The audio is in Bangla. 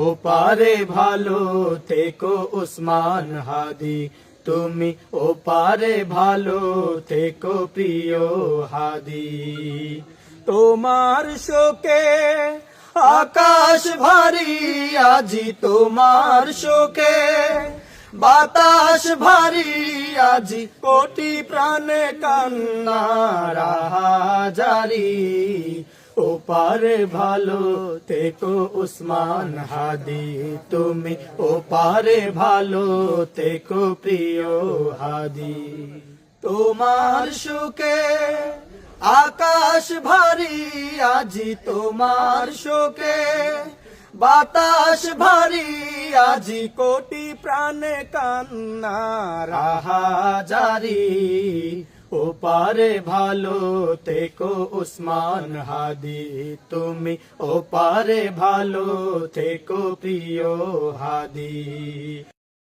ও পারে ভালো থেকো উসমান হাদি। তুমি ও পারে ভালো থেকো প্রিয় হাদি। তোমার শোকে আকাশ ভারী, আজি তোমার শোকে। বাতাস ভারী, আজি কোটি প্রাণে কান্না জারি ও পারে ভালো থেকো উসমান হাদি। তুমি ও পারে ভালো থেকো প্রিয় হাদি। তোমার সুখে আকাশ ভারী, আজি তোমার শোকে বাতাস ভারী, আজি কোটি প্রাণে কান্না, রাহা জারি। ও পারে ভালো থেকো উসমান হাদি তুমি ওপারে পারে ভালো থেকো প্রিয় হাদি।